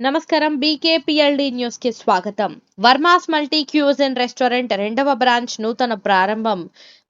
నమస్కారం. బీకేపీఎల్డి న్యూస్కి స్వాగతం. వర్మాస్ మల్టీ క్యూజిన్ రెస్టారెంట్ రెండవ బ్రాంచ్ నూతన ప్రారంభం.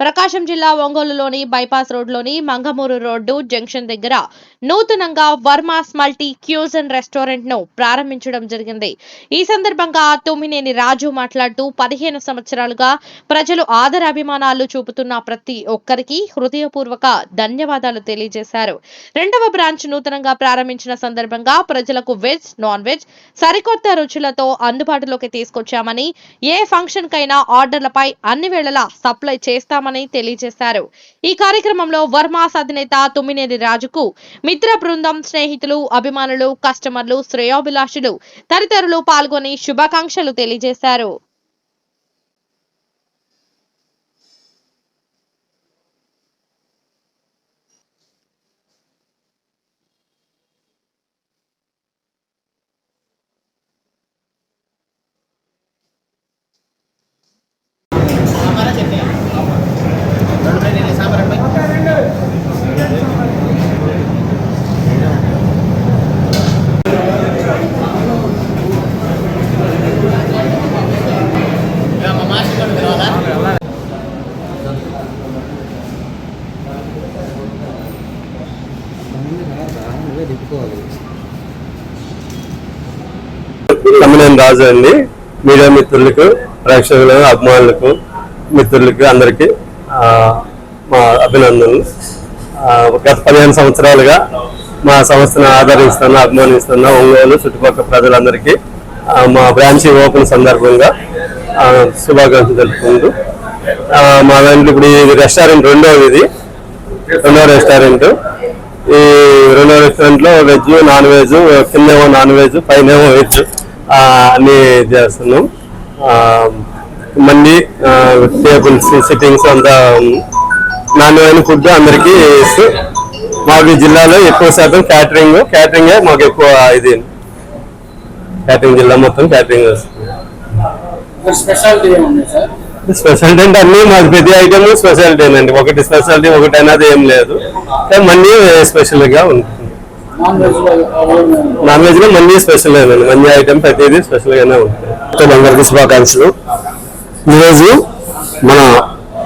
ప్రకాశం జిల్లా ఒంగోలులోని బైపాస్ రోడ్లోని మంగమూరు రోడ్డు జంక్షన్ దగ్గర నూతనంగా వర్మాస్ మల్టీ క్యూజిన్ రెస్టారెంట్ను ప్రారంభించడం జరిగింది. ఈ సందర్భంగా తుమ్మినేని రాజు మాట్లాడుతూ పదిహేను సంవత్సరాలుగా ప్రజలు ఆదరాభిమానాలు చూపుతున్న ప్రతి ఒక్కరికి హృదయపూర్వక ధన్యవాదాలు తెలియజేశారు. రెండవ బ్రాంచ్ నూతనంగా ప్రారంభించిన సందర్భంగా ప్రజలకు వెజ్ నాన్ వెజ్ సరికొత్త రుచులతో అందుబాటులోకి తీసుకొచ్చామని ఏ ఫంక్షన్ కైనా ఆర్డర్లపై అన్ని వేళలా సప్లై చేస్తామని తెలియజేశారు. ఈ కార్యక్రమంలో వర్మాస్ అధినేత తుమ్మినేని రాజుకు మిత్ర బృందం స్నేహితులు అభిమానులు కస్టమర్లు శ్రేయోభిలాషులు తదితరులు పాల్గొని శుభాకాంక్షలు తెలియజేశారు. తమ్మినేని రాజు అండి. మీడియా మిత్రులకు ప్రేక్షకులకు అభిమానులకు మిత్రులకు అందరికీ మా అభినందనలు. గత పదిహేను సంవత్సరాలుగా మా సంస్థను ఆదరిస్తున్న అభిమానిస్తున్న ఒంగోలు చుట్టుపక్కల ప్రజలందరికీ మా బ్రాంచ్ ఓపెన్ సందర్భంగా శుభాకాంక్షలు తెలుపుకుంటూ మా దాంట్లో ఇప్పుడు ఇది రెస్టారెంట్ రెండోది ఇది రెండో రెస్టారెంట్ ఈ రెండో రెస్టారెంట్లో వెజ్ నాన్ వెజ్ కిందేమో నాన్ వెజ్ పైనేమో వెజ్ అన్ని చేస్తున్నాం. మళ్ళీ టేబుల్స్ సిట్టింగ్స్ అంతా వెజ్ ఫుడ్ అందరికీ ఇస్తూ మాకు జిల్లాలో ఎక్కువ శాతం క్యాటరింగ్ క్యాటరింగే మాకు ఎక్కువ ఇది. క్యాటరింగ్ జిల్లా మొత్తం క్యాటరింగ్ వస్తుంది. స్పెషాలిటీ ఏముంది సార్? స్పెషాలిటీ అంటే అన్ని మాకు ప్రతి ఐటమ్ స్పెషాలిటీ అండి. ఒకటి స్పెషాలిటీ ఒకటి అనేది ఏం లేదు. మన్నీ మళ్ళీ స్పెషల్గా ఉంటుంది నాన్ వెజ్లో మన్నీ స్పెషల్ అండి మన్ని ఐటమ్ ప్రతిదీ స్పెషల్ గానే ఉంటుంది. అందరికీ శుభాకాంక్షలు. ఈరోజు మన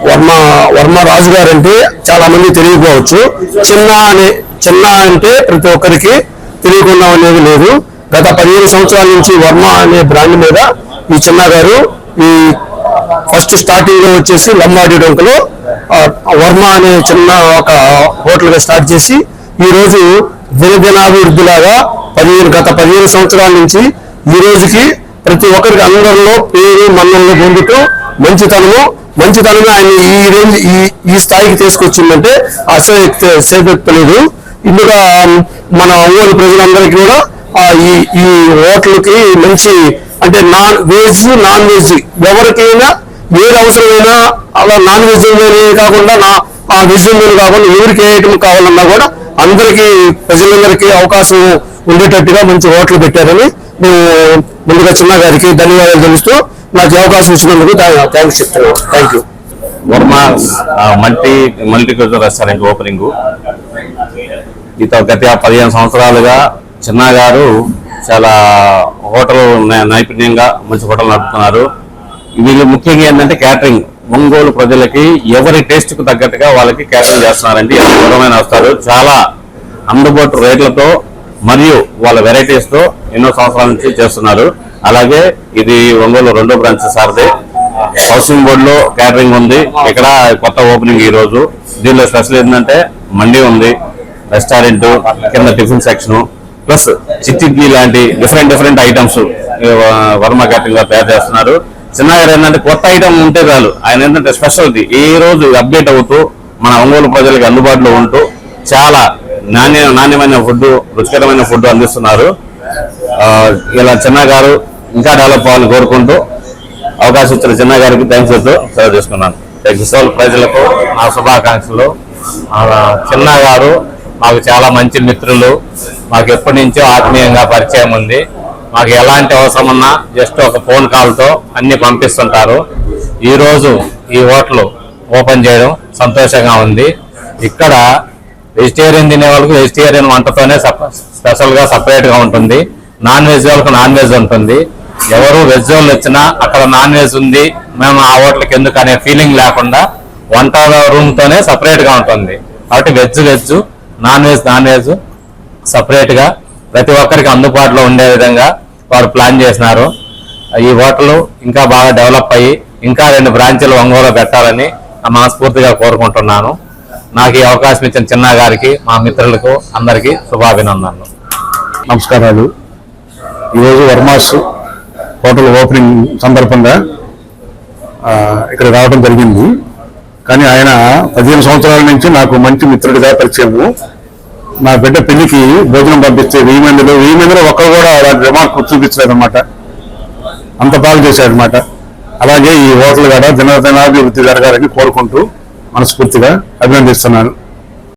వర్మ వర్మ రాజు గారు అంటే చాలా మంది తెలియకపోవచ్చు. చిన్న అనే చిన్న అంటే ప్రతి ఒక్కరికి తెలియకుండా అనేది లేదు. గత పదిహేను సంవత్సరాల నుంచి వర్మ అనే బ్రాండ్ మీద ఈ చిన్న గారు ఈ ఫస్ట్ స్టార్టింగ్లో వచ్చేసి లంబాడి డొంకలో వర్మ అనే చిన్న ఒక హోటల్గా స్టార్ట్ చేసి ఈ రోజు దినదినాభివృద్ధిలాగా పదిహేను గత పదిహేను సంవత్సరాల నుంచి ఈ రోజుకి ప్రతి ఒక్కరికి అందరిలో పేరు మన్నలను పొందుతూ మంచితనము మంచితనమే ఆయన ఈ రేంజ్ ఈ ఈ స్థాయికి తీసుకొచ్చిందంటే అసలు ఇందుగా మన ఊరి ప్రజలందరికీ కూడా ఆ, ఈ ఈ హోటల్కి మంచి అంటే నాన్ వెజ్ నాన్ వెజ్ ఎవరికైనా ఏది అవసరమైనా అలా నాన్ వెజ్ కాకుండా నా ఆ వెజ్ కాకుండా ఎవరికి ఏ ఐటమ్ కావాలన్నా కూడా అందరికీ ప్రజలందరికీ అవకాశం ఉండేటట్టుగా మంచి హోటల్ పెట్టారని మేము ముందుగా చిన్న గారికి ధన్యవాదాలు తెలుస్తూ నాకు అవకాశం ఇచ్చినందుకు థ్యాంక్స్ చెప్తున్నాను thank you Varma multi multi culture restaurant opening. ఇత గత పదిహేను సంవత్సరాలుగా చిన్న గారు చాలా హోటల్ నైపుణ్యంగా మంచి హోటల్ నడుపుతున్నారు. వీళ్ళు ముఖ్యంగా ఏంటంటే క్యాటరింగ్ ఒంగోలు ప్రజలకి ఎవరి టేస్ట్కు తగ్గట్టుగా వాళ్ళకి క్యాటరింగ్ చేస్తున్నారండి. ఎంత దూరమైన వస్తారు. చాలా అందుబాటు రేట్లతో మరియు వాళ్ళ వెరైటీస్తో ఎన్నో సంవత్సరాల నుంచి చేస్తున్నారు. అలాగే ఇది ఒంగోలు రెండో బ్రాంచ్ సార్ది. హౌసింగ్ బోర్డ్లో క్యాటరింగ్ ఉంది. ఇక్కడ కొత్త ఓపెనింగ్ ఈ రోజు. దీనిలో స్పెషల్ ఏంటంటే మండి ఉంది. రెస్టారెంట్ కింద టిఫిన్ సెక్షన్ ప్లస్ చిట్టి లాంటి different different items Varma catering తయారు చేస్తున్నారు. చిన్నగారు ఏంటంటే కొత్త ఐటమ్ ఉంటే చాలు. ఆయన ఏంటంటే స్పెషాలిటీ ఈ రోజు అప్డేట్ అవుతూ మన ఒంగోలు ప్రజలకు అందుబాటులో ఉంటూ చాలా నాణ్య నాణ్యమైన ఫుడ్ రుచికరమైన ఫుడ్ అందిస్తున్నారు. ఇలా చిన్న గారు ఇంకా డెవలప్ అవ్వాలని కోరుకుంటూ అవకాశం ఇచ్చిన చిన్న గారికి థ్యాంక్స్ చెప్తూ సెలవు చేసుకున్నాను. ఎగ్జిసోల్ ప్రజలకు నా శుభాకాంక్షలు. చిన్నగారు చిన్న గారు మాకు చాలా మంచి మిత్రులు. మాకు ఎప్పటి నుంచో ఆత్మీయంగా పరిచయం ఉంది. మాకు ఎలాంటి అవసరం ఉన్నా జస్ట్ ఒక ఫోన్ కాల్తో అన్ని పంపిస్తుంటారు. ఈరోజు ఈ హోటల్ ఓపెన్ చేయడం సంతోషంగా ఉంది. ఇక్కడ వెజిటేరియన్ తినే వాళ్ళకి వెజిటేరియన్ వంటతోనే స్పెషల్గా సపరేట్గా ఉంటుంది. నాన్ వెజ్ వాళ్ళకి నాన్ వెజ్ ఉంటుంది. ఎవరు వెజ్ వాళ్ళు వచ్చినా అక్కడ నాన్ వెజ్ ఉంది మేము ఆ హోటల్కి ఎందుకు అనే ఫీలింగ్ లేకుండా వంట రూమ్తోనే సపరేట్గా ఉంటుంది. కాబట్టి veg veg non veg non veg సపరేట్గా ప్రతి ఒక్కరికి అందుబాటులో ఉండే విధంగా వారు ప్లాన్ చేసినారు. ఈ హోటల్ ఇంకా బాగా డెవలప్ అయ్యి ఇంకా రెండు బ్రాంచీలు ఒంగోలు పెట్టాలని మనస్ఫూర్తిగా కోరుకుంటున్నాను. నాకు ఈ అవకాశం ఇచ్చిన చిన్న గారికి మా మిత్రులకు అందరికీ శుభాభినందనలు. నమస్కారాలు. ఈరోజు వర్మాస్ హోటల్ ఓపెనింగ్ సందర్భంగా ఇక్కడ రావడం జరిగింది. కానీ ఆయన పదిహేను సంవత్సరాల నుంచి నాకు మంచి మిత్రుడిగా పరిచయము. నా బిడ్డ పెళ్ళికి భోజనం పంపిస్తే వెయ్యి మందిలో వెయ్యి మందిలో ఒక్కరు కూడా అలాంటి రిమార్క్ చూపించలేదన్నమాట. అంత బాగా చేశాడనమాట అలాగే ఈ హోటల్ కూడా దినదినాభివృద్ధి జరగాలని కోరుకుంటూ మనస్ఫూర్తిగా అభినందిస్తున్నాను.